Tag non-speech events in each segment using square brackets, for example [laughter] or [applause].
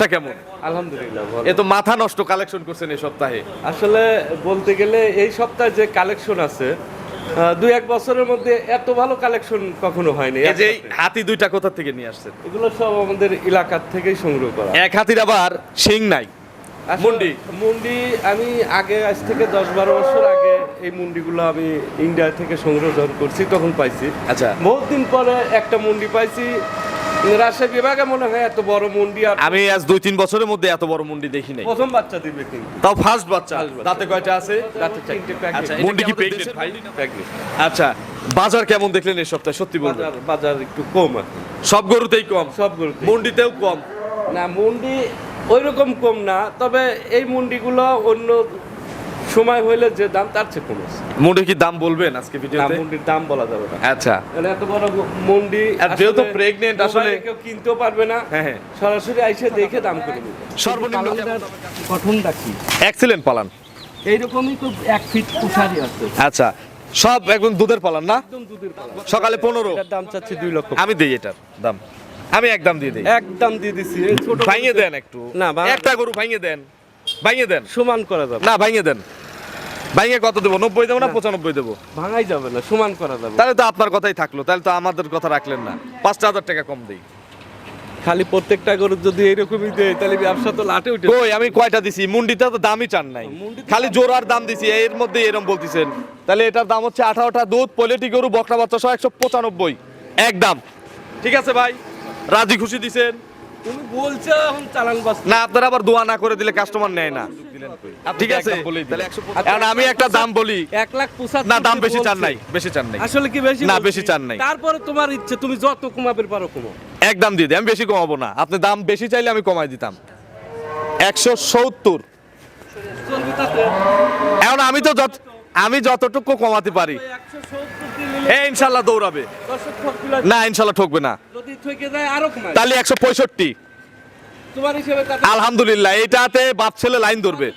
টা কেমন? আলহামদুলিল্লাহ। এ তো মাথা নষ্ট কালেকশন করছেন এই সপ্তাহে। আসলে বলতে গেলে এই সপ্তাহে যে কালেকশন আছে দুই এক বছরের মধ্যে এত ভালো কালেকশন কখনো হয়নি এই যে হাতি দুইটা কোথা থেকে নিয়ে আসছেন? এগুলো সব আমাদের এলাকার থেকেই সংগ্রহ করা। এক হাতির আবার শিং নাই। মুন্ডি? মুন্ডি আমি আগে আজ থেকে দশ বারো বছর আগে এই মুন্ডিগুলো আমি ইন্ডিয়া থেকে সংগ্রহ করছি তখন পাইছি। আচ্ছা। বহুত দিন পরে একটা মুন্ডি পাইছি রাজশাহী বিভাগে মনে হয় এত বড় মুন্ডি আর আমি আজ দুই তিন বছরের মধ্যে এত বড় মুন্ডি দেখি নাই। প্রথম বাচ্চা দিবে কিন্তু। তাও ফার্স্ট বাচ্চা। দাঁতে কয়টা আছে? রাতে তিনটে আচ্ছা মুন্ডি কি ভাই? আচ্ছা বাজার কেমন দেখলেন এই সপ্তাহে? সত্যি বলবেন। বাজার বাজার একটু কম সব গরুতেই কম? সব গরুতে মুন্ডিতেও কম? না মুন্ডি ওই রকম কম না তবে এই মুন্ডিগুলো অন্য সময় হইলে যে দাম তার চেয়ে কম আছে। মুন্ডির কি দাম বলবেন আজকে না ভিডিওতে? মুন্ডির দাম বলা যাবে না। আচ্ছা। মানে এত বড় মুন্ডি আর যেহেতু pregnant আসলে- কেউ কিনতেও পারবে না। হ্যাঁ হ্যাঁ। সরাসরি আইসে দেখে দাম করে দেবে। সর্বনিম্ন গঠনটা কি? এক্সিলেন্ট পালান। এইরকমই তো এক ফিট উঠারি আছে। আচ্ছা সব একদম দুধের পালান না? একদম দুধের পালা সকালে পনেরো। দাম চাচ্ছি দুই লক্ষ। আমি দিই এটার দাম। আমি একদম দিয়ে দিই। একদম দিয়ে দিচ্ছি এই ভাঙিয়ে দেন একটু। না, একটা গরু ভাঙিয়ে দেন। ভাঙিয়ে দেন। সমান করা যাবে। না ভাঙিয়ে দেন। ভাঙিয়ে কত দেবো? নব্বই দেবো না পঁচানব্বই দেবো? ভাঙাই যাবে না সমান করা যাবে। তাহলে তো আপনার কথাই থাকল তাহলে তো আমাদের কথা রাখলেন না। পাঁচটা হাজার টাকা কম দিই। খালি প্রত্যেকটা গরুর যদি এরকমই দেয় তাহলে ব্যবসা তো লাটে উঠে কই আমি কয়টা দিছি? মুন্ডিতে তো দামই চান নাই। খালি জোরার দাম দিছি এর মধ্যে এরম বলতেছেন। তাহলে এটার দাম হচ্ছে আঠারোটা দুধ পোলেটি গরু বকরা বাচ্চা সহ একশো পঁচানব্বই। একদম। ঠিক আছে ভাই রাজি খুশি দিছেন? তুমি বলছো এখন চালান বাস না আপনারা আবার দোয়া না করে দিলে কাস্টমার নেয় না। ঠিক আছে? এখন আমি একটা দাম বলি। এক লাখ না দাম বেশি চান নাই বেশি চান নাই। আসলে কি বেশি না, বেশি চান নাই। তারপরে তোমার ইচ্ছে তুমি যত কমাবে পারো কমো একদম দিয়ে দিই আমি বেশি কমাবো না। আপনি দাম বেশি চাইলে আমি কমাই দিতাম। একশো সত্তর। এখন আমি তো যত আমি যতটুকু কমাতে পারি। দিয়ে ইনশাল্লাহ দৌড়াবে। না ইনশাল্লাহ ঠকবে না। তাহলে একশো পঁয়ষট্টি। আলহামদুলিল্লাহ এটাতে বাপ ছেলে লাইন ধরবে।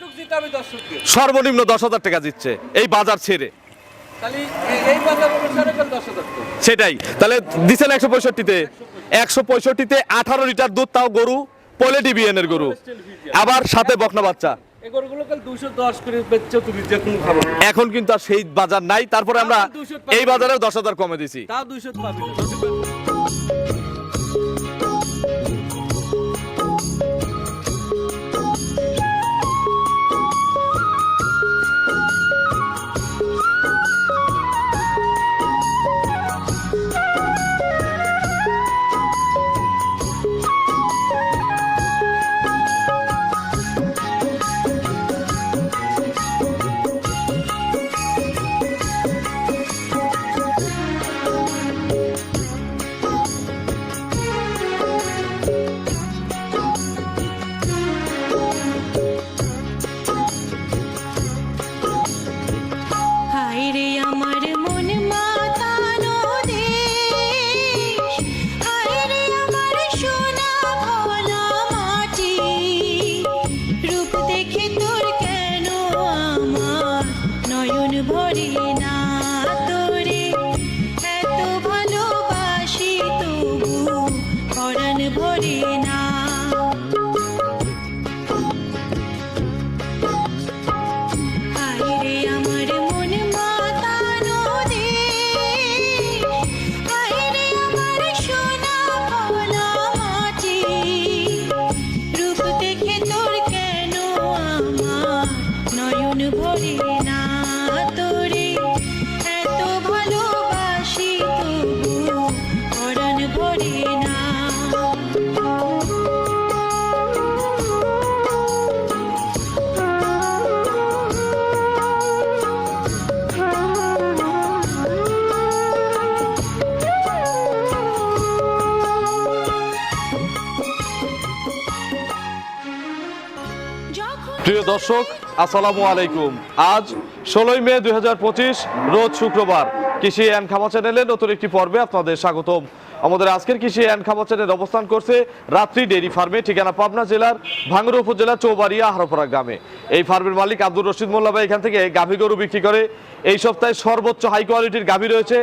সর্বনিম্ন দশ হাজার টাকা দিচ্ছে এই বাজার ছেড়ে। সেটাই। তাহলে দিচ্ছেন একশো পঁয়ষট্টিতে। একশো পঁয়ষট্টিতে আঠারো লিটার দুধ তাও গরু পোলেটি বিএনের গরু। আবার সাথে বকনা বাচ্চা। এখন কিন্তু আর সেই বাজার নাই। তারপরে আমরা এখন 200 পাবে। এই বাজারে দশ হাজার কমে দিছি। দর্শক, আসসালামু আলাইকুম। আজ ষোলোই মে দুই রোজ শুক্রবার। কৃষি অ্যান্ড খামা চ্যানেলে নতুন একটি পর্বে আপনাদের স্বাগতম। আমাদের আজকের কৃষি অ্যান্ড খামার চ্যানেল অবস্থান করছে রাত্রি ডেইরি ফার্মে, ঠিকানা পাবনা জেলার ভাঙ্গুর উপজেলা চৌবাড়িয়া হারোপাড়া গ্রামে। এই ফার্মের মালিক আব্দুর রশিদ মোল্লা ভাই, এখান থেকে গাভী গরু বিক্রি করে এই সপ্তাহে সর্বোচ্চ হাই কোয়ালিটির গাভী রয়েছে,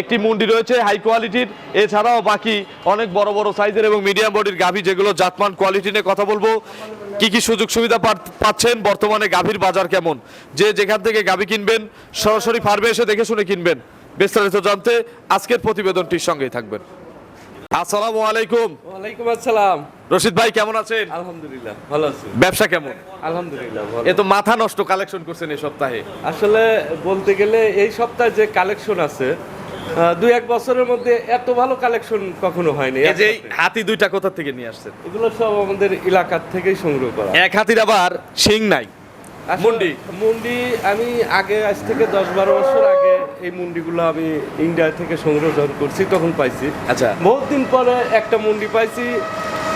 একটি মুন্ডি রয়েছে হাই কোয়ালিটির। এছাড়াও বাকি অনেক বড় বড় সাইজের এবং মিডিয়াম বডির গাভী, যেগুলো জাতমান কোয়ালিটি নিয়ে কথা বলব। কি কি সুযোগ সুবিধা পাচ্ছেন? বর্তমানে গাভীর বাজার কেমন? যে যেখান থেকে গাভী কিনবেন সরাসরি ফার্মে এসে দেখে শুনে কিনবেন। বিস্তারিত জানতে আজকের প্রতিবেদনটির সঙ্গেই থাকবেন। আসসালামু আলাইকুম। ওয়ালাইকুম আসসালাম। রশিদ ভাই কেমন আছেন? আলহামদুলিল্লাহ ভালো আছি। ব্যবসা কেমন? আলহামদুলিল্লাহ ভালো। এ তো মাথা নষ্ট কালেকশন করছেন এই সপ্তাহে। আসলে বলতে গেলে এই সপ্তাহে যে কালেকশন আছে দুই এক বছরের মধ্যে এত ভালো কালেকশন কখনো হয়নি এই যে হাতি দুইটা কোথা থেকে নিয়ে আসছেন? এগুলো সব আমাদের এলাকার থেকেই সংগ্রহ করা। এক হাতির আবার শিং নাই। মুন্ডি? মুন্ডি আমি আগে আজ থেকে দশ বারো বছর আগে এই মুন্ডিগুলো আমি ইন্ডিয়া থেকে সংগ্রহ করছি তখন পাইছি। আচ্ছা। বহুত দিন পরে একটা মুন্ডি পাইছি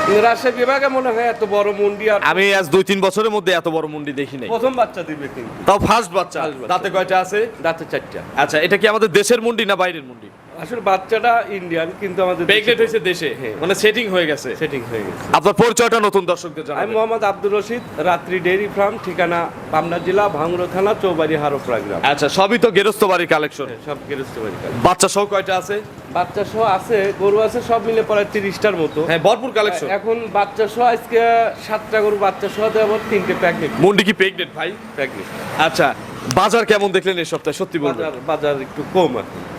রাজশাহী বিভাগে মনে হয় এত বড় মুন্ডি আর আমি আজ দুই তিন বছরের মধ্যে এত বড় মুন্ডি দেখি নাই। প্রথম বাচ্চা দিবে কিন্তু তাও ফার্স্ট বাচ্চা। দাঁতে কয়টা আছে? দাঁতে চারটা। আচ্ছা এটা কি আমাদের দেশের মুন্ডি না বাইরের মুন্ডি? আসলে বাচ্চাটা ইন্ডিয়ান কিন্তু আমাদের প্রেগনেন্ট হয়েছে দেশে। হ্যাঁ। মানে সেটিং হয়ে গেছে। সেটিং হয়ে গেছে। আপনার পরিচয়টা নতুন দর্শকদের আমি জানাবেন। মোহাম্মদ আব্দুর রশিদ রাত্রি ডেইরি ফার্ম ঠিকানা পাবনা জেলা ভাঙড়া থানা চৌবাড়ি হারোপড়া গ্রাম। আচ্ছা সবই তো গেরস্ত বাড়ির কালেকশন সব গেরস্ত বাড়ি কাজ। বাচ্চা সহ কয়টা আছে? বাচ্চা সহ আছে গরু আছে সব মিলে প্রায় তিরিশটার মতো। হ্যাঁ ভরপুর কালেকশন এখন বাচ্চা সহ আজকে সাতটা গরু বাচ্চা সহ দেওয়া তিনটে প্যাকেট মুন্ডি কি প্রেগনেন্ট ভাই? প্যাকেট আচ্ছা বাজার কেমন দেখলেন এই সপ্তাহে? সত্যি বলবেন? বাজার বাজার একটু কম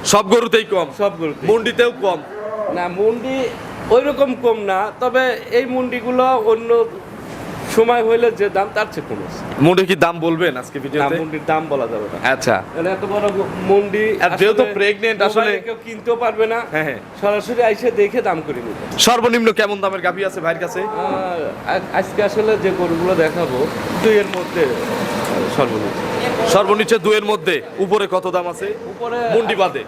সব গরুতেই কম? সব গরুতে মুন্ডিতেও কম? না মুন্ডি ওই রকম কম না তবে এই মুন্ডিগুলো অন্য সময় হইলে যে দাম তার চেয়ে কম আছে। মুন্ডি কি দাম বলবেন আজকে ভিডিওতে? মুন্ডির দাম বলা যাবে না। আচ্ছা। মানে এত বড় মুন্ডি আর যেহেতু pregnant আসলে- কেউ কিনতেও পারবে না। হ্যাঁ হ্যাঁ। সরাসরি আইসে দেখে দাম করে নিবে। সর্বনিম্ন কেমন দামের গাভি আছে ভাইয়ের কাছে? আজকে আসলে যে গরুগুলো দেখাবো দুইয়ের মধ্যে সর্বনিম্ন। সর্বনিচে দুয়ের মধ্যে উপরে কত দাম আছে? উপরে মুন্ডি বাদে।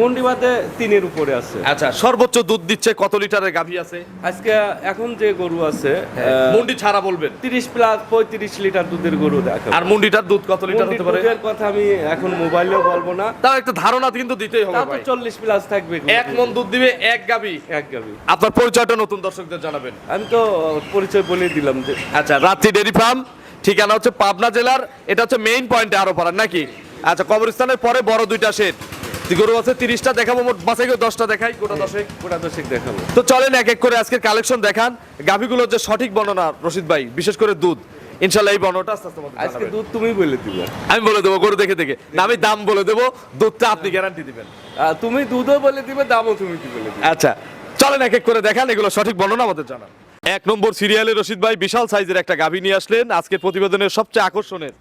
মুন্ডি বাদে তিনের উপরে আছে। আচ্ছা সর্বোচ্চ দুধ দিচ্ছে কত লিটারের গাভি আছে? আজকে এখন যে গরু আছে মুন্ডি ছাড়া বলবেন। তিরিশ প্লাস পঁয়ত্রিশ লিটার দুধের গরু দেখা আর মুন্ডিটার দুধ কত লিটার হতে পারে? দুধের কথা আমি এখন মোবাইলেও বলব না। তাও একটা ধারণা কিন্তু দিতেই হবে তাও তো ভাই। চল্লিশ প্লাস থাকবে এক মন দুধ দিবে এক গাভী। এক গাভী। আপনার পরিচয়টা নতুন দর্শকদের জানাবেন। আমি তো পরিচয় বলে দিলাম যে আচ্ছা রাত্রি ডেরি ফার্ম। ঠিকানা হচ্ছে পাবনা জেলার এটা হচ্ছে মেইন পয়েন্টে আরও পারার নাকি? আচ্ছা কবরস্থানের পরে বড় দুইটা শেড গরু আছে তিরিশটা দেখাবো মোট বাসাই দশটা দেখাই গোটা দশেক গোটা দশেক দেখাবো। তো চলেন এক এক করে আজকের কালেকশন দেখান। গাভিগুলোর যে সঠিক বর্ণনা রশিদ ভাই বিশেষ করে দুধ। ইনশাল্লাহ এই বর্ণনাটা আস্তে আস্তে আজকে দুধ তুমি বলে দিবে। আমি বলে দেবো গরু দেখে দেখে। না আমি দাম বলে দেবো দুধটা আপনি গ্যারান্টি দিবেন। তুমি দুধও বলে দিবে দামও তুমি কি বলে আচ্ছা চলেন এক এক করে দেখান এগুলো সঠিক বর্ণনা আমাদের জানান। এক নম্বর সিরিয়ালে রশিদ ভাই বিশাল সাইজের একটা গাভী নিয়ে আসলেন। আজকের প্রতিবেদনের সবচেয়ে আকর্ষণের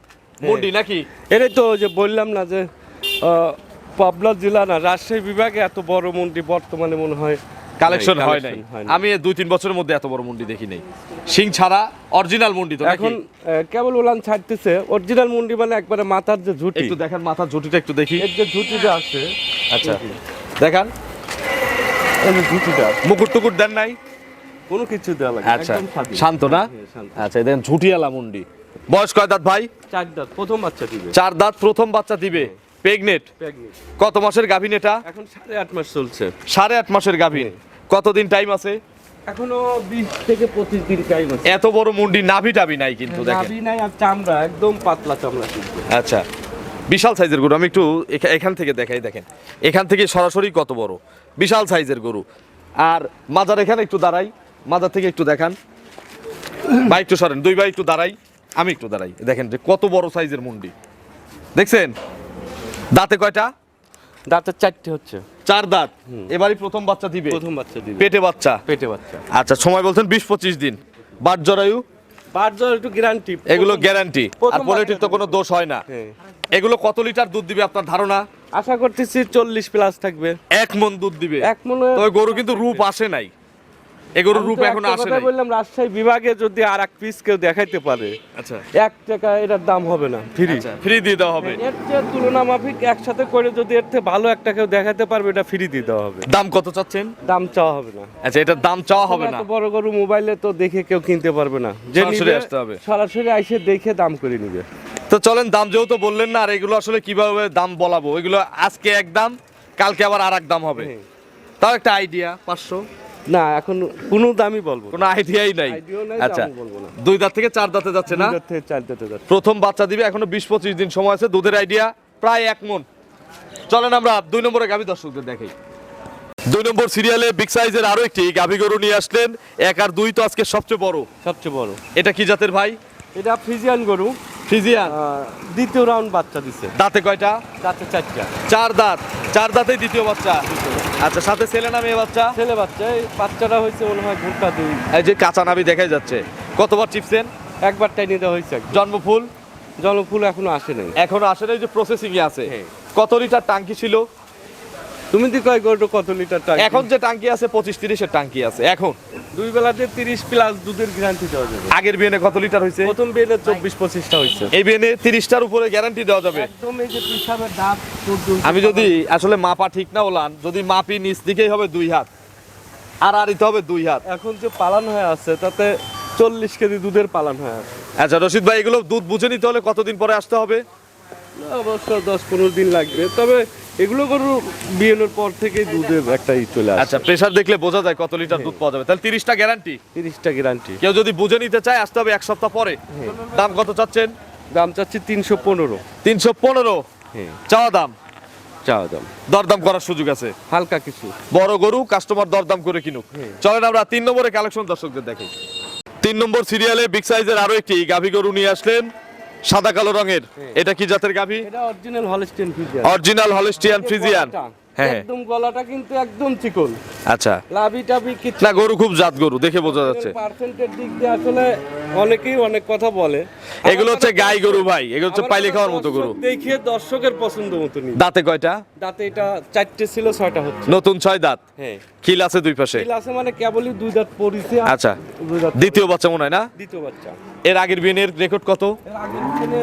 মন্ডি নাকি? এটাই তো যে বললাম না যে পাবনা জেলা না রাজশাহী বিভাগে এত বড় মন্ডি বর্তমানে মনে হয় কালেকশন হয় নাই। আমি দুই তিন বছরের মধ্যে এত বড় মন্ডি দেখি নাই। সিং ছাড়া অরিজিনাল মন্ডি তো এখন কেবল ওলান ছাড়তেছে। অরিজিনাল মন্ডি মানে একবারে মাথার যে ঝুটি। একটু দেখেন মাথার ঝুটিটা একটু দেখি। এর যে ঝুটিটা আছে। আচ্ছা। দেখান। এই যে ঝুটিটা মুকুট টুকুট দেন নাই? কোনো কিছু দেওয়া লাগে আচ্ছা শান্ত না? হ্যাঁ, আচ্ছা দেখেন ঝুটিয়ালা মুন্ডি। বয়স কয় দাঁত ভাই? চার দাঁত প্রথম বাচ্চা দিবে। চার দাঁত প্রথম বাচ্চা দিবে। প্রেগনেট? কত মাসের গাভিন এটা? এখন সাড়ে আট মাস চলছে। সাড়ে আট মাসের গাভিন। কতদিন টাইম আছে? এখনও বিশ থেকে পঁচিশ দিন টাইম আছে। এত বড় মুন্ডি নাভি টাভি নাই কিন্তু দেখেন। নাভি নাই আর চামড়া একদম পাতলা চামড়া আচ্ছা বিশাল সাইজের গরু আমি একটু এখান থেকে দেখাই দেখেন। এখান থেকে সরাসরি কত বড়? বিশাল সাইজের গরু। আর মাজার এখানে একটু দাঁড়াই। মাজার থেকে একটু দেখান। ভাই একটু সরেন। দুই ভাই একটু দাঁড়াই। আমি একটু দাঁড়াই। দেখেন যে কত বড় সাইজের মুন্ডি। দেখছেন? দাঁতে কয়টা? দাঁতের চারটে হচ্ছে। চার দাঁত। এবারই প্রথম বাচ্চা দিবে। প্রথম বাচ্চা দিবে। পেটে বাচ্চা। পেটে বাচ্চা। আচ্ছা সময় বলছেন বিশ পঁচিশ দিন। বাট জরায়ু? বার জ্বর একটু গ্যারান্টি এগুলো গ্যারান্টি আর প্রথম তো কোনো দোষ হয় না। হ্যাঁ। এগুলো কত লিটার দুধ দিবে আপনার ধারণা? আশা করতেছি চল্লিশ প্লাস থাকবে। এক মন দুধ দিবে। এক মনে তবে গরু কিন্তু রূপ আসে নাই। এ গরুর রূপ এখন আসে নাই। বললাম রাজশাহী বিভাগে যদি আর এক পিস কেউ দেখাইতে পারে আচ্ছা। এক টাকা এটার দাম হবে না। ফ্রি ফ্রি দিয়ে দেওয়া হবে। এর চেয়ে তুলনা মাফিক একসাথে করে যদি এর থেকে ভালো একটা কেউ দেখাতে পারবে এটা ফ্রি দিয়ে দেওয়া হবে। দাম কত চাচ্ছেন? দাম চাওয়া হবে না। আচ্ছা এটার দাম চাওয়া হবে না। বড় গরু মোবাইলে তো দেখে কেউ কিনতে পারবে না। যে সরাসরি আসতে হবে। সরাসরি আইসে দেখে দাম করে নিবে। তো চলেন দাম যেহেতু বললেন না আর এগুলো আসলে কীভাবে দাম বলাবো? এগুলো আজকে এক দাম কালকে আবার আর এক দাম হবে। হ্যাঁ। তাও একটা আইডিয়া পাঁচশো। না এখন কোনো দামই বলব কোনো আইডিয়াই নাই। আচ্ছা। দুই দাঁত থেকে চার দাঁতে যাচ্ছে না? থেকে চার দিতে যাচ্ছে। প্রথম বাচ্চা দিবে এখনও বিশ পঁচিশ দিন সময় আছে দুধের আইডিয়া প্রায় এক মন। চলেন আমরা দুই নম্বরে গাভী দর্শকদের দেখাই। দুই নম্বর সিরিয়ালে বিগ সাইজের আরও একটি গাভী গরু নিয়ে আসলেন এক আর দুই তো আজকে সবচেয়ে বড়। সবচেয়ে বড়। এটা কি জাতের ভাই? এটা ফ্রিজিয়ান গরু। ফ্রিজিয়ান? দ্বিতীয় রাউন্ড বাচ্চা দিছে। দাঁতে কয়টা? তাতে চারটা। চার দাঁত। চার দাঁতেই দ্বিতীয় বাচ্চা। আচ্ছা সাথে ছেলে না মেয়ে বাচ্চা? ছেলে বাচ্চা এই বাচ্চাটা হয়েছে মনে হয় ঘুরটা দুই। এই যে কাঁচা নাবি দেখাই যাচ্ছে। কতবার চিপছেন? একবার নিতে হয়েছে জন্মফুল জন্মফুল এখনও আসে নাই। এখনও আসে নাই যে প্রসেসিংয়ে এ আছে। হ্যাঁ। কত লিটার টাঙ্কি ছিল? তুমি দি কয় গরুটা কত লিটার টাকা এখন যে টাঙ্কি আছে পঁচিশ তিরিশের টাঙ্কি আছে এখন। দুই বেলাতে তিরিশ প্লাস দুধের গ্যারান্টি দেওয়া যাবে। আগের বিয়েনে কত লিটার হয়েছে? প্রথম বেলে চব্বিশ পঁচিশটা হয়েছে। এই বিয়েনে তিরিশটার উপরে গ্যারান্টি দেওয়া যাবে। একদম এই যে পিসাবের দাঁত আমি যদি আসলে মাপা ঠিক না ওলান যদি মাপি নিচ দিকেই হবে দুই হাত আর আরিতে হবে দুই হাত। এখন যে পালন হয়ে আছে তাতে চল্লিশ কেজি দুধের পালন হয়ে আছে। আচ্ছা রশিদ ভাই এগুলো দুধ বুঝে নিতে হলে কতদিন পরে আসতে হবে? অবশ্য দশ পনেরো দিন লাগবে। তবে এগুলো গরু বিয়ের পর থেকেই দুধের একটা ই চলে আসে। আচ্ছা প্রেসার দেখলে বোঝা যায় কত লিটার দুধ পাওয়া যাবে। তাহলে তিরিশটা গ্যারান্টি তিরিশটা গ্যারান্টি কেউ যদি বুঝে নিতে চায় আসতে হবে এক সপ্তাহ পরে। দাম কত চাচ্ছেন? দাম চাচ্ছি তিনশো পনেরো। তিনশো পনেরো? হ্যাঁ। চাওয়া দাম? চাওয়া দাম। দরদাম করার সুযোগ আছে। হালকা কিছু। বড় গরু কাস্টমার দরদাম করে কিনুক। হ্যাঁ। চলেন আমরা তিন নম্বরে কালেকশন দর্শকদের দেখি তিন নম্বর সিরিয়ালে বিগ সাইজের আরও একটি গাভী গরু নিয়ে আসলেন। সাদা কালো রঙের। এটা কি জাতের গাভী? এটা original Holstein Friesian original Holstein Friesian হ্যাঁ হ্যাঁ। একদম গলাটা কিন্তু একদম চিকন। আচ্ছা। লাভি টাভি কিছু না গরু খুব জাত গরু দেখে বোঝা যাচ্ছে। পার্সেন্টের দিক দিয়ে আসলে অনেকেই অনেক কথা বলে। এগুলো হচ্ছে গাই গরু ভাই এগুলো হচ্ছে পাইলে খাওয়ার মতো গরু। দেখিয়ে দর্শকের পছন্দ মতো নি দাঁতে কয়টা? দাঁতে এটা চারটে ছিল ছয়টা হচ্ছে। নতুন ছয় দাঁত? হ্যাঁ। খিল আছে দুই পাশে? তিল আছে মানে কেবলই দুই দাঁত পড়িছে আচ্ছা। দ্বিতীয় বাচ্চা মনে হয় না? দ্বিতীয় বাচ্চা। এর আগের বিয়ের রেকর্ড কত? এর আগের দিনে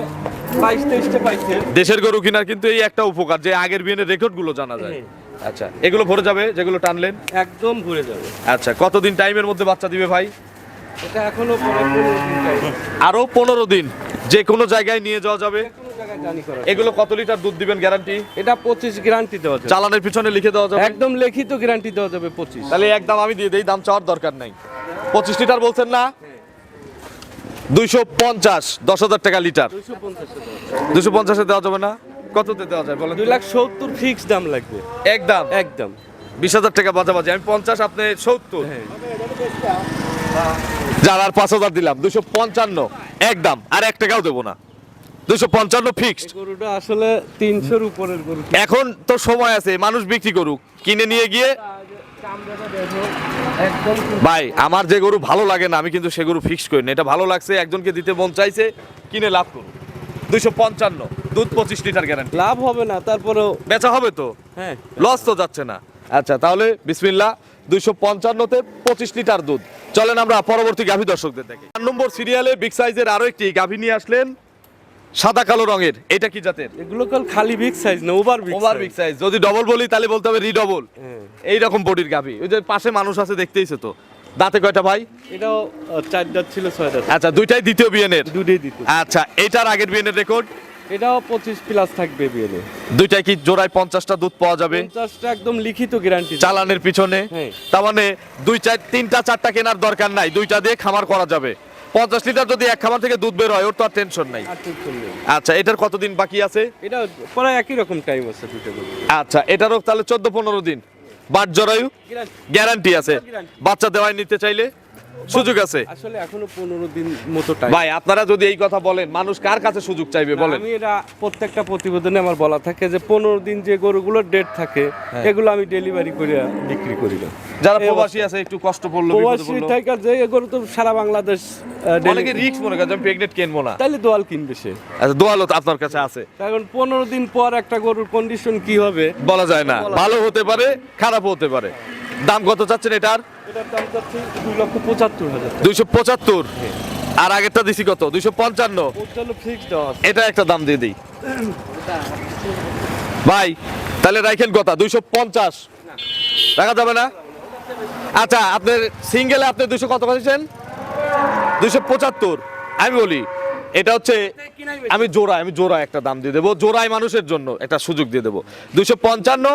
বাইশ তেইশটা পাইছে। দেশের গরু কিনার কিন্তু এই একটা উপকার যে আগের বিয়ের রেকর্ডগুলো জানা যায়। আচ্ছা এগুলো ভরে যাবে যেগুলো টানলেন? একদম ঘুরে যাবে। আচ্ছা কতদিন টাইমের মধ্যে বাচ্চা দিবে ভাই? এটা এখনও আরও পনেরো দিন যে কোনো জায়গায় নিয়ে যাওয়া যাবে? এগুলো কত লিটার দুধ দিবেন গ্যারান্টি এটা পঁচিশ গ্যারান্টি দেওয়া যাবে। চালানের পিছনে লিখে দেওয়া যাবে? একদম লিখিত গ্যারান্টি দেওয়া যাবে পঁচিশ। তাহলে একদম আমি দিয়ে দিই দাম চাওয়ার দরকার নাই। পঁচিশ লিটার বলছেন না? দুইশো পঞ্চাশ দশ হাজার টাকা লিটার। দুশো পঞ্চাশে দেওয়া যাবে না? কততে দেওয়া যায় বলেন দুই লাখ সত্তর ফিক্স দাম লাগবে। একদম? একদম। বিশ হাজার টাকা বাজাবাজি আমি পঞ্চাশ আপনি সত্তর। হ্যাঁ। যার আর পাঁচ হাজার দিলাম দুশো পঞ্চান্ন। একদম আর এক টাকাও দেবো না। দুশো পঞ্চান্ন ফিক্সড গরুটা আসলে তিনশোর উপরের গরু। এখন তো সময় আছে মানুষ বিক্রি করুক। কিনে নিয়ে গিয়ে ভাই আমার যে গরু ভালো লাগে না আমি কিন্তু সে গরু ফিক্স করি না। এটা ভালো লাগছে একজনকে দিতে মন চাইছে কিনে লাভ করুন দুইশো পঞ্চান্ন। দুধ পঁচিশ লিটার গ্যারান্টি লাভ হবে না তারপরেও বেচা হবে তো? হ্যাঁ। লস তো যাচ্ছে না। আচ্ছা তাহলে বিসমিল্লা দুইশো পঞ্চান্নতে পঁচিশ লিটার দুধ। চলেন আমরা পরবর্তী গাভী দর্শকদের দেখি। চার নম্বর সিরিয়ালে বিগ সাইজের আরও একটি গাভী নিয়ে আসলেন সাদা কালো রঙের। এটা কি জাতের? এগুলো কাল খালি বিগ সাইজ না over big over big size যদি ডবল বলি তাহলে বলতে হবে রিডবল এই রকম বডির গাভী। ওই যে পাশে মানুষ আছে দেখতেইছে তো। দাঁতে কয়টা ভাই? এটাও চার দাঁত ছিল ছয় দাঁত। আচ্ছা দুইটাই দ্বিতীয় বিএনের দুটোই দিত আচ্ছা এটার আগের বিএনের রেকর্ড এটাও পঁচিশ প্লাস থাকবে বিয়েলে দুইটাই কি জোড়ায় পঞ্চাশটা দুধ পাওয়া যাবে? পঞ্চাশটা একদম লিখিত গ্যারান্টি চালানের পিছনে। হ্যাঁ। তার মানে দুই চার তিনটা চারটা কেনার দরকার নাই। দুইটা দিয়ে খামার করা যাবে। পঞ্চাশ লিটার যদি এক খামার থেকে দুধ বের হয় ওর তো আর টেনশন নাই। আচ্ছা এটার কতদিন বাকি আছে? এটা প্রায় একই রকম টাইম আছে দুটো আচ্ছা এটারও তাহলে চোদ্দ পনেরো দিন। বাট জরায়ু? গ্যারান্টি আছে। বাচ্চা দেওয়ায় নিতে চাইলে? সুযোগ আছে। আসলে এখনও পনেরো দিন মতো টাইম ভাই আপনারা যদি এই কথা বলেন মানুষ কার কাছে সুযোগ চাইবে বলেন? আমি এটা প্রত্যেকটা প্রতিবেদনে আমার বলা থাকে যে পনেরো দিন যে গরুগুলোর ডেট থাকে হ্যাঁ। এগুলো আমি ডেলিভারি করে বিক্রি করি না। যারা প্রবাসী আছে একটু কষ্ট পড়ল প্রবাসী। থেকে যে গরু তো সারা বাংলাদেশ অনেকে রিক্স মনে আমি প্রেগনেন্ট কিনবো না। তাইলে দোয়াল কিনবে সে। আচ্ছা দোয়ালো তো আপনার কাছে আছে। কারণ পনেরো দিন পর একটা গরুর কন্ডিশন কি হবে? বলা যায় না। ভালো হতে পারে খারাপ হতে পারে। দাম কত চাচ্ছেন এটার? দাম চাচ্ছি দুই লক্ষ পঁচাত্তর হাজার দুইশো পঁচাত্তর? আর আগেরটা দিছি কত? দুইশো পঞ্চান্ন? ফিক্স দেওয়া এটা একটা দাম দিয়ে দিই। ভাই তাহলে রাখেন কথা দুইশো পঞ্চাশ। রাখা যাবে না? আচ্ছা আপনার সিঙ্গেলে আপনি দুইশো কত পাচ্ছেন দুইশো পঁচাত্তর। আমি বলি এটা হচ্ছে আমি জোড়ায় আমি জোড়ায় একটা দাম দিয়ে দেবো। জোড়ায় মানুষের জন্য একটা সুযোগ দিয়ে দেবো। দুইশো পঞ্চান্ন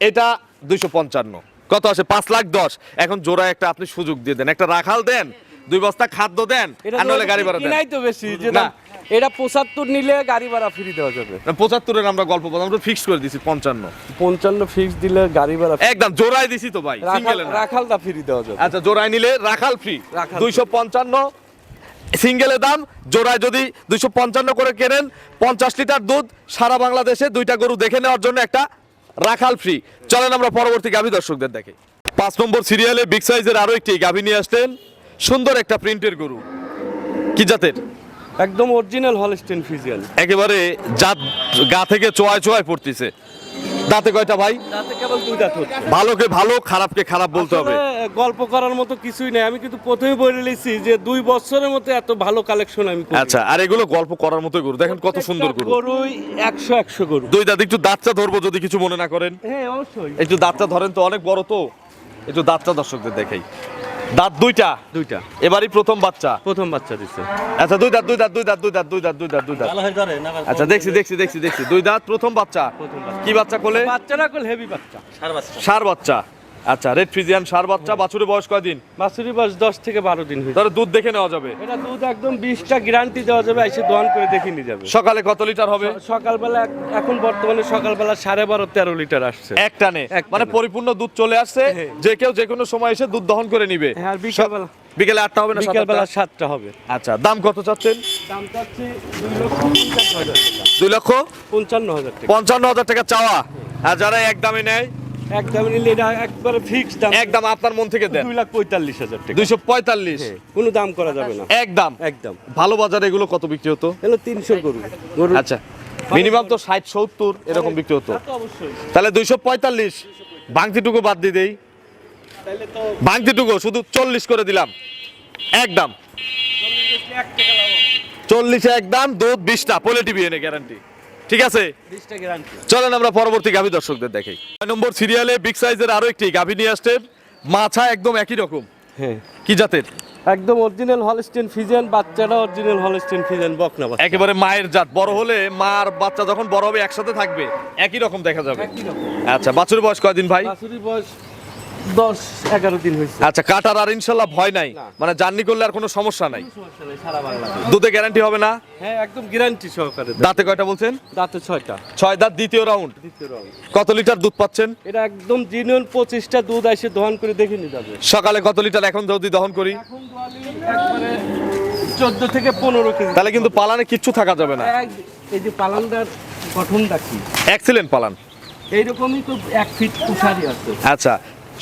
এটা দুইশো পঞ্চান্ন। কত আসে? পাঁচ লাখ দশ। এখন জোড়া একটা আপনি সুযোগ দিয়ে দেন। একটা রাখাল দেন দুই বস্তা খাদ্য দেন আর নাহলে গাড়ি ভাড়া দেন। তো বেশি যে না। এটা পঁচাত্তর নিলে গাড়ি ভাড়া ফ্রি দেওয়া যাবে। পঁচাত্তরের আমরা গল্প বললাম আমরা ফিক্স করে দিছি পঞ্চান্ন। পঞ্চান্ন ফিক্স দিলে গাড়ি ভাড়া একদম জোড়ায় দিছি তো ভাই রাখালটা ফ্রি দেওয়া যাবে। আচ্ছা জোড়ায় নিলে রাখাল ফ্রি দুইশো পঞ্চান্ন সিঙ্গেলের দাম জোড়ায় যদি দুইশো পঞ্চান্ন করে কেনেন পঞ্চাশ লিটার দুধ সারা বাংলাদেশে দুইটা গরু দেখে নেওয়ার জন্য একটা রাখাল ফ্রি চলেন আমরা পরবর্তী গাভী দর্শকদের দেখে। পাঁচ নম্বর সিরিয়ালে বিগ সাইজের আরও একটি গাভী নিয়ে আসতেন সুন্দর একটা প্রিন্টের গরু। কি জাতের? একদম অরিজিনাল হলস্টেন ফিজিয়াল একেবারে জাত গা থেকে চোয়ায় চোয়ায় পড়তেছে। দাঁতে কয়টা ভাই? দাঁতে কেবল দুই দাঁত ভালোকে ভালো খারাপকে খারাপ বলতে হবে। গল্প করার মতো কিছুই নাই। আমি কিন্তু প্রথমে বলে নিয়েছি যে দুই বছরের মতো এত ভালো কালেকশন আমি আচ্ছা আর এগুলো গল্প করার মতো গরু। দেখেন কত সুন্দর গরু। গরুই একশো একশো গরু। দুই দাঁত একটু দাঁতটা ধরবো যদি কিছু মনে না করেন। হ্যাঁ অবশ্যই। একটু দাঁতটা ধরেন তো অনেক বড় তো। একটু দাঁতটা দর্শকদের দেখাই। দাঁত দুইটা? দুইটা। এবারই প্রথম বাচ্চা? প্রথম বাচ্চা দিচ্ছে আচ্ছা দুই দাঁত দুই দাঁত দুই দাঁত দুই দাঁত দুই দাঁত দুই দাঁত দুই দাঁত। আচ্ছা দেখছি দেখছি দেখছি দেখছি। দুই দাঁত প্রথম বাচ্চা। প্রথম বাচ্চা। কি বাচ্চা কোলে? বাচ্চারা কল হেভি বাচ্চা। সার বাচ্চা। আচ্ছা রেড ফ্রিজিয়ান সার বাচ্চা বাছুরের বয়স কয়দিন? বাছুরি বয়স দশ থেকে বারো দিন তাহলে দুধ দেখে নেওয়া যাবে। এটা দুধ একদম বিশটা গ্যারান্টি দেওয়া যাবে এসে দোয়ান করে দেখে নিয়ে যাবে। সকালে কত লিটার হবে? সকালবেলা এখন বর্তমানে সকালবেলা সাড়ে বারো তেরো লিটার আসছে। এক টানে? মানে পরিপূর্ণ দুধ চলে আসছে হ্যাঁ। যে কেউ যে কোনো সময় এসে দুধ দহন করে নিবে। হ্যাঁ, বিকালবেলা- বিকেলে আটটা হবে না বিকালবেলা সাতটা? হবে। আচ্ছা দাম কত চাচ্ছেন? দাম চাচ্ছি দুই লক্ষ পঞ্চান্ন হাজার টাকা। দুই লক্ষ পঞ্চান্ন হাজার টাকা। পঞ্চান্ন হাজার টাকা চাওয়া। আর যারা এক দামে নেয় একদম নিলে এটা একবারে ফিক্স দাম। এক দাম আপনার মন থেকে দেন। দুই লাখ পঁয়তাল্লিশ হাজার টাকা। দুইশো পঁয়তাল্লিশ। হ্যাঁ, কোনো দাম করা যাবে না। এক দাম একদম। ভালো বাজারে এগুলো কত বিক্রি হতো? এগুলো তিনশো গরু। গরু আচ্ছা মিনিমাম তো ষাট সত্তর এরকম বিক্রি হতো। তাহলে দুইশো পঁয়তাল্লিশ। ভাঙতিটুকু বাদ দিয়ে দেই। তাহলে তো ভাঙতিটুকু শুধু চল্লিশ করে দিলাম। একদম। চল্লিশে একদম দুধ বিশটা পোলে টিভি এনে গ্যারান্টি ঠিক আছে? চলেন আমরা পরবর্তী গাভী দর্শকদের দেখাই। ছয় নম্বর সিরিয়ালে বিগ সাইজের আরও একটি গাভী নিয়ে আসছেন। মাছা একদম একই রকম। হ্যাঁ। কি জাতের? একদম অরিজিনাল হলস্টেন ফিজেন বাচ্চারা অরিজিনাল হলস্টেন ফিজেন বকনা বাচ্চা। একেবারে মায়ের জাত। বড় হলে মা আর বাচ্চা যখন বড় হবে একসাথে থাকবে একই রকম দেখা যাবে। আচ্ছা বাছুর বয়স কয়দিন ভাই? বাছুরির বয়স দশ এগারো দিন হয়েছে। আচ্ছা কাটার আর ইনশাল্লাহ ভয় নাই। মানে জার্নি করলে আর কোনো সমস্যা নাই? দুধে গ্যারান্টি হবে না? হ্যাঁ একদম গ্যারান্টি সহকারে দাঁতে কয়টা বলছেন? দাঁতে ছয়টা। ছয় দাঁত দ্বিতীয় রাউন্ড দ্বিতীয়। কত লিটার দুধ পাচ্ছেন? এটা একদম জিনিয়ন পঁচিশটা দুধ এসে দহন করে দেখে সকালে কত লিটার এখন যদি দহন করি? এখন একবারে চোদ্দ থেকে পনেরো কেজি। তাহলে কিন্তু পালানে কিচ্ছু থাকা যাবে না। এই যে পালানটার গঠনটা কি? এক্সিলেন্ট পালান। এইরকমই তো এক ফিট আছে। আচ্ছা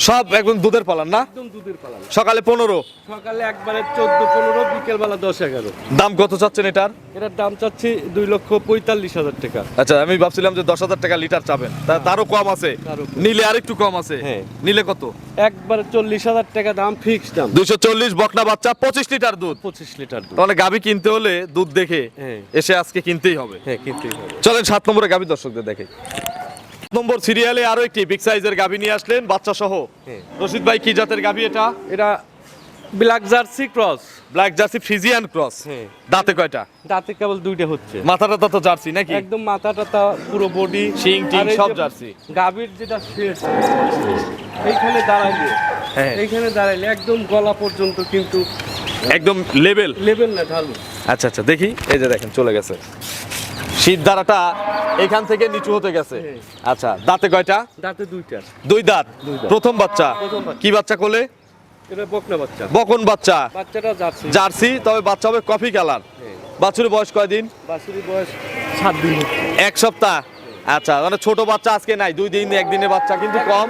সব একদম দুধের পালান না? একদম দুধের পালান। সকালে পনেরো। সকালে একবারে চোদ্দ পনেরো বিকেলবেলা দশ এগারো। দাম কত চাচ্ছেন এটার? এটার দাম চাচ্ছি দুই লক্ষ পঁয়তাল্লিশ হাজার টাকা। আচ্ছা আমি ভাবছিলাম যে দশ হাজার টাকা লিটার চাবেন। তারও কম আছে। তারও আর একটু কম আছে। হ্যাঁ। নিলে কত? একবারে চল্লিশ হাজার টাকা দাম ফিক্স দাম। দুইশো চল্লিশ বকনা বাচ্চা পঁচিশ লিটার দুধ। পঁচিশ লিটার দুধ। তাহলে গাভী কিনতে হলে দুধ দেখে হ্যাঁ। এসে আজকে কিনতেই হবে। হ্যাঁ কিনতেই হবে। চলেন সাত নম্বরে গাভী দর্শকদের দেখে। নম্বর সিরিয়ালে আরও একটি বিগ সাইজের গাভী নিয়ে আসলেন বাচ্চা সহ হ্যাঁ। রশিদ ভাই কি জাতের গাভী এটা? এটা black Jersey cross black Jersey Friesian cross. দাঁতে কয়টা? দাঁতে কেবল দুইটা হচ্ছে। মাথাটা তো জার্সি নাকি? একদম মাথাটা তা পুরো বডি শিং টিং সব জার্সি। গাভীর যেটা শেষ এইখানে দাঁড়াইলে হ্যাঁ। এইখানে দাঁড়াইলে একদম গলা পর্যন্ত কিন্তু একদম লেভেল লেভেল না ঢালু। আচ্ছা আচ্ছা দেখি। এই যে দেখেন চলে গেছে। শীত দ্বারাটা এখান থেকে নিচু হতে গেছে। আচ্ছা দাঁতে কয়টা? দাঁতে দুইটা। দুই দাঁত? প্রথম বাচ্চা। কি বাচ্চা কোলে? এটা বাচ্চা। বকন বাচ্চা। বাচ্চাটা জার্সি। তবে বাচ্চা হবে কফি কালার। বাছুরের বয়স কয়দিন? বাছুরির বয়স সাত দিন। এক সপ্তাহ। আচ্ছা মানে ছোট বাচ্চা আজকে নাই দুই দিন একদিনের বাচ্চা কিন্তু কম।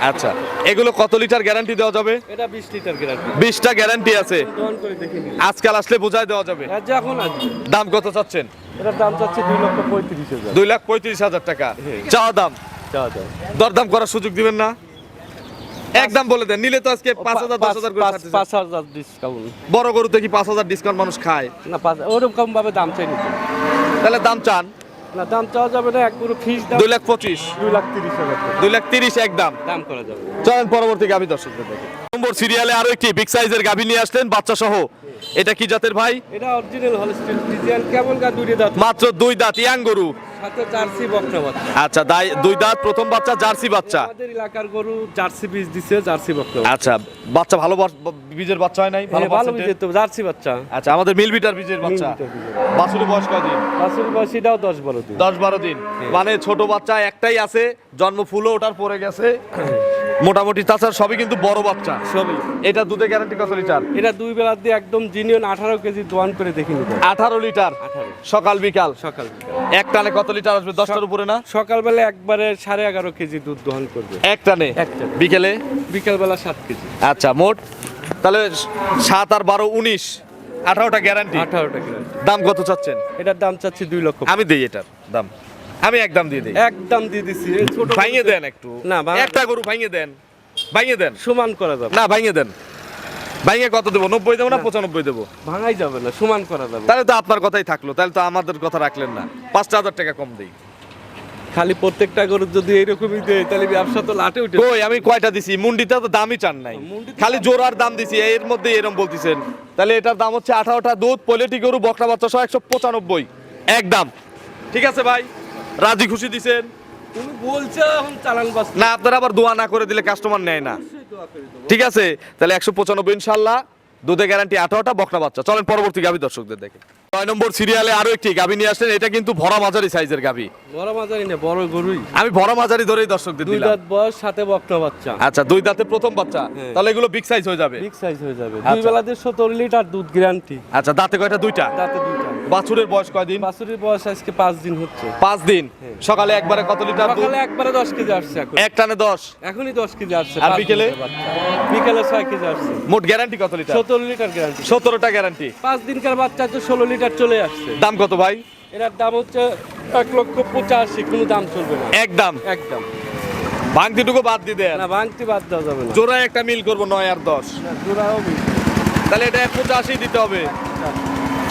আচ্ছা এগুলো কত লিটার গ্যারান্টি দেওয়া যাবে? এটা বিশ লিটার গ্যারান্টি বিশটা গ্যারান্টি আছে। করে আজকাল আসলে বোঝায় দেওয়া যাবে। যখন আসবে। দাম কত চাচ্ছেন? এটার দাম চাচ্ছে দুই লক্ষ পঁয়ত্রিশ হাজার। দুই লাখ পঁয়ত্রিশ হাজার টাকা। হ্যাঁ। চাওয়া দাম? চাওয়া যায় দরদাম করার সুযোগ দিবেন না? একদম বলে দেন নিলে তো আজকে পাঁচ হাজার দশ হাজার করে পাঁচ- হাজার ডিসকাউন্ট বড় গরুতে কি পাঁচ হাজার ডিসকাউন্ট মানুষ খায়? না পাঁচ ওরকম ভাবে দাম চাই তাহলে দাম চান? না দাম চাওয়া যাবে না এক পুরো ফিস দাম দুই লাখ পঁচিশ। দুই লাখ তিরিশ হাজার দুই লাখ তিরিশ এক দাম। করা যাবে। চলেন পরবর্তী গাভী দর্শকদের দেখে। নম্বর সিরিয়ালে আরও একটি বিগ সাইজের গাভী নিয়ে আসলেন বাচ্চা সহ এটা কি জাতের ভাই? এটা অরিজিনাল হলস্টিন ফ্রিজিয়ান কেমন গা দুই দাঁত? মাত্র দুই দাঁত ইয়াং গরু। সাথে জার্সি বকনা বাচ্চা আচ্ছা দাই দুই দাঁত প্রথম বাচ্চা জার্সি বাচ্চা? আমাদের এলাকার গরু জার্সি বীজ দিছে জার্সি বকনা আচ্ছা বাচ্চা ভালো বীজের বাচ্চা হয় নাই? ভালো ভালো ভালো বীজের তো জার্সি বাচ্চা। আচ্ছা আমাদের মিল বিটার বীজের বাচ্চা। বাছুরের বয়স কদিন বাছুরের বয়স এটাও দশ বারো দিন। দশ বারো দিন। মানে ছোট বাচ্চা একটাই আছে জন্ম ফুলও ওটার পরে গেছে। [clears throat] মোটামুটি তাছাড়া সবই কিন্তু বড় বাচ্চা। সবই। এটা দুধে গ্যারান্টি কত লিটার? এটা দুই বেলা দিয়ে একদম জিনিয়ন আঠারো কেজি দোয়ান করে দেখে নিতে আঠারো লিটার? সকাল বিকাল? সকাল এক টানে কত লিটার আসবে? দশটার উপরে না? সকালবেলা একবারে সাড়ে এগারো কেজি দুধ দহন করবে। এক টানে। বিকেলে? বিকালবেলা সাত কেজি। আচ্ছা মোট? তাহলে সাত আর বারো উনিশ। আঠারোটা গ্যারান্টি আঠারোটা কিলো দাম কত চাচ্ছেন? এটার দাম চাচ্ছি দুই লক্ষ। আমি দিই এটার দাম। আমি একদম দিয়ে দিই। একদম দিয়ে দিছি। এই ছোট ভাঙিয়ে দেন একটু। না, একটা গরু ভাঙিয়ে দেন। ভাঙিয়ে দেন। সমান করা যাবে। না ভাঙিয়ে দেন। ভাঙিয়ে কত দেবো? নব্বই দেবো না পঁচানব্বই দেবো? ভাঙাই যাবে না সমান করা যাবে। তাহলে তো আপনার কথাই থাকল। তাহলে তো আমাদের কথা রাখলেন না। পাঁচটা হাজার টাকা কম দিই। খালি প্রত্যেকটা গরুর যদি এইরকমই দেয় তাহলে ব্যবসা তো লাটে উঠে কই আমি কয়টা দিছি? মুন্ডিটা তো দামই চান নাই। খালি জোড়ার দাম দিছি এর মধ্যে এরম বলতেছেন। তাহলে এটার দাম হচ্ছে আঠারোটা দুধ পোলেটি গরু বকরা বাচ্চা সহ একশো পঁচানব্বই। একদম। ঠিক আছে ভাই? রাজি খুশি দিছেন? তুমি বলছো এখন চালান বাস। না আপনারা আবার দোয়া না করে দিলে কাস্টমার নেয় না। ঠিক আছে? তাহলে একশো পঁচানব্বই ইনশাল্লাহ। দুধে গ্যারান্টি আঠারোটা বকনা বাচ্চা। চলেন পরবর্তী গাভী দর্শকদের দেখে। ছয় নম্বর সিরিয়ালে আরও একটি গাভী নিয়ে আসলেন। এটা কিন্তু ভরা মাঝারি সাইজের গাভী। বড় মাজারি না বড় গরুই। আমি ভরা মাঝারি ধরেই দর্শকদের দুই দাঁত বয়স সাথে বকনা বাচ্চা। আচ্ছা দুই দাঁতে প্রথম বাচ্চা। হ্যাঁ। তাহলে এগুলো বিগ সাইজ হয়ে যাবে। বিগ সাইজ হয়ে যাবে। আচ্ছা। দুই বেলা দিয়ে সতেরো লিটার দুধ গ্যারান্টি আচ্ছা দাঁতে কয়টা? দুইটা? দাঁতে দুইটা। বাছুরের বয়স কয়দিন? বাছুরের বয়স আজকে পাঁচ দিন হচ্ছে। পাঁচ দিন? সকালে একবারে কত লিটার দুধ? সকালে একবারে দশ কেজি আসছে এখন। এক টানে দশ? এখনই দশ কেজি আসছে আর বিকেলে? বিকেলে ছয় কেজি আসছে। মোট গ্যারান্টি কত লিটার? সতেরো লিটার গ্যারান্টি সতেরোটা গ্যারান্টি পাঁচ দিনকার বাচ্চা তো ষোলো লিটার চলে আসছে? দাম কত ভাই? এটার দাম হচ্ছে এক লক্ষ পঁচাশি কোনো দাম চলবে না। একদম। একদম। ভাঙতিটুকু বাদ দিয়ে দেন। না ভাঙতি বাদ দেওয়া যাবে না। জোড়ায় একটা মিল করব নয় আর দশ। জোড়াও বেশি। তাহলে এটা পঁচাশি দিতে হবে।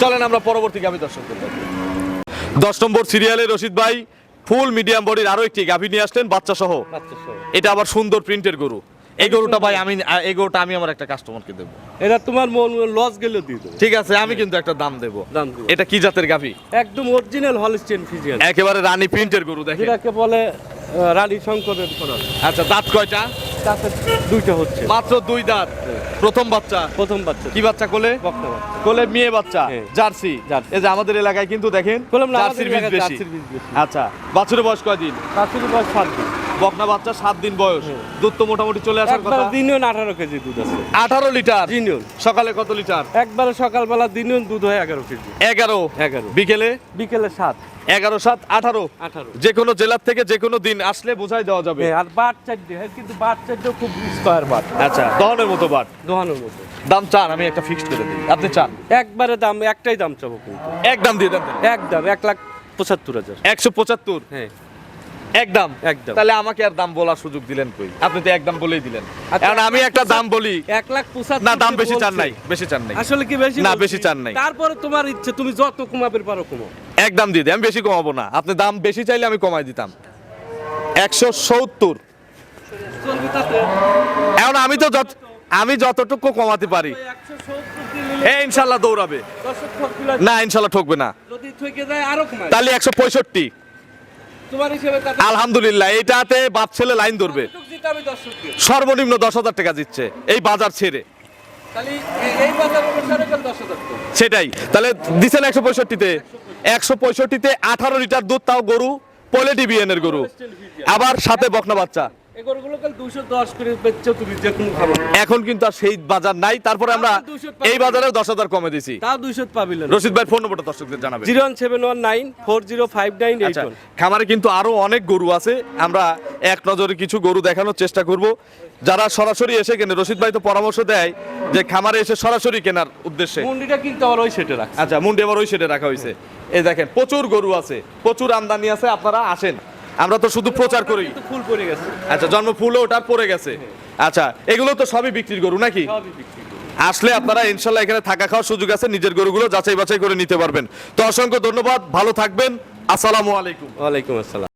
চলেন আমরা পরবর্তী গাভী দর্শক দশ নম্বর সিরিয়ালে রশিদ ভাই ফুল মিডিয়াম বডির আরও একটি গাভী নিয়ে আসলেন বাচ্চা সহ বাচ্চা সহ। এটা আবার সুন্দর প্রিন্টের গরু। এই গরুটা ভাই আমি এই গরুটা আমি আমার একটা কাস্টমারকে দেবো। এটা তোমার মন লস গেলে দিয়ে দেবো। ঠিক আছে আমি কিন্তু একটা দাম দেবো। দাম দেবো। এটা কি জাতের গাভী? একদম অরিজিনাল হলস্টেন ফিজিয়ান একেবারে রানী প্রিন্টের গরু দেখে যেটাকে বলে আহ, রানী শঙ্করের খরচ আচ্ছা দাঁত কয়টা? তাতে দুইটা হচ্ছে। মাত্র দুই দাঁত। প্রথম বাচ্চা? প্রথম বাচ্চা। কি বাচ্চা কোলে? বাচ্চা। কোলে মেয়ে বাচ্চা হ্যাঁ। জার্সি। জার্সি। এই যে আমাদের এলাকায় কিন্তু দেখেন বললাম না, জার্সির বীজ এলাকায় বেশি। জার্সির বীজ বেশি। আচ্ছা বাছুরের বয়স কয়দিন? বাছুরের বয়স সাত দিন। বকনা বাচ্চা সাত দিন বয়স। দুধ তো মোটামুটি চলে আসার কথা। দিনিয়ন আঠারো কেজি দুধ আছে। আঠারো লিটার? দিনিয়ন। সকালে কত লিটার? একবারে সকালবেলা দিনিয়ন দুধ হয় এগারো কেজি। এগারো? এগারো। বিকেলে? বিকেলে সাত। এগারো সাত আঠারো? আঠারো। যে কোনো জেলার থেকে যে কোনো দিন আসলে বোঝাই দেওয়া যাবে। হ্যাঁ, আর বাট চারটে হ্যাঁ, কিন্তু বাট চারটে খুব স্কোয়ার বাট। আচ্ছা দহনের মতো বাট? দোহানোর মতো। দাম চান আমি একটা ফিক্সড করে দিই। আপনি চান? একবারে দাম একটাই দাম চাবো কিন্তু। এক দাম দিয়ে দেন একদম এক লাখ পঁচাত্তর হাজার। একশো পঁচাত্তর? হ্যাঁ। একদম। একদম। তাহলে আমাকে আর দাম বলার সুযোগ দিলেন কই? আপনি তো একদম বলেই দিলেন। আচ্ছা, এখন আমি একটা দাম বলি। এক লাখ পঁচাত্তর না দাম বেশি চান নাই বেশি চান নাই। আসলে কি বেশি না, বেশি চান নাই। তারপরে তোমার ইচ্ছে তুমি যত কমাবে পারো কমো একদম দিয়ে দিই আমি বেশি কমাবো না। আপনি দাম বেশি চাইলে আমি কমাই দিতাম। একশো সত্তর। এখন আমি তো যত আমি যতটুকু কমাতে পারি। এ ইনশাল্লাহ দৌড়াবে। না ইনশাল্লাহ ঠকবে না। তাহলে একশো পঁয়ষট্টি। আলহামদুলিল্লাহ এটাতে বাপ ছেলে লাইন ধরবে। সর্বনিম্ন দশ হাজার টাকা দিচ্ছে এই বাজার ছেড়ে? সেটাই। তাহলে দিচ্ছেন একশো পঁয়ষট্টিতে। একশো পঁয়ষট্টিতে আঠারো লিটার দুধ তাও গরু। পোলেটি বিএনের গরু। আবার সাথে বকনা বাচ্চা। এখন কিন্তু আর সেই বাজার নাই। তারপরে আমরা এখন 200 পাবেন। এই বাজারেও দশ হাজার কমে দিছি। দুইশো পাবিলেন রশিদ ভাই ফোন নম্বরটা দর্শকদের zero one seven one nine four zero five nine আচ্ছা খামারে কিন্তু আরও অনেক গরু আছে। আমরা এক নজরে কিছু গরু দেখানোর চেষ্টা করব। যারা সরাসরি এসে কেনে রশিদ ভাই তো পরামর্শ দেয় যে খামারে এসে সরাসরি কেনার উদ্দেশ্যে। মন্ডিটা কিন্তু আবার ওই সেটে রাখা আচ্ছা মুন্ডি আবার ওই সেটে রাখা হয়েছে। এই দেখেন প্রচুর গরু আছে প্রচুর আমদানি আছে আপনারা আসেন। আমরা তো শুধু প্রচার করি। ফুল পড়ে গেছে। আচ্ছা জন্ম ফুলও ওটা পড়ে গেছে। আচ্ছা এগুলো তো সবই বিক্রির গরু নাকি। আসলে আপনারা ইনশাল্লাহ এখানে থাকা খাওয়ার সুযোগ আছে নিজের গরুগুলো যাচাই বাছাই করে নিতে পারবেন। তো অসংখ্য ধন্যবাদ ভালো থাকবেন। আসসালামু আলাইকুম। ওয়ালাইকুম আসসালাম।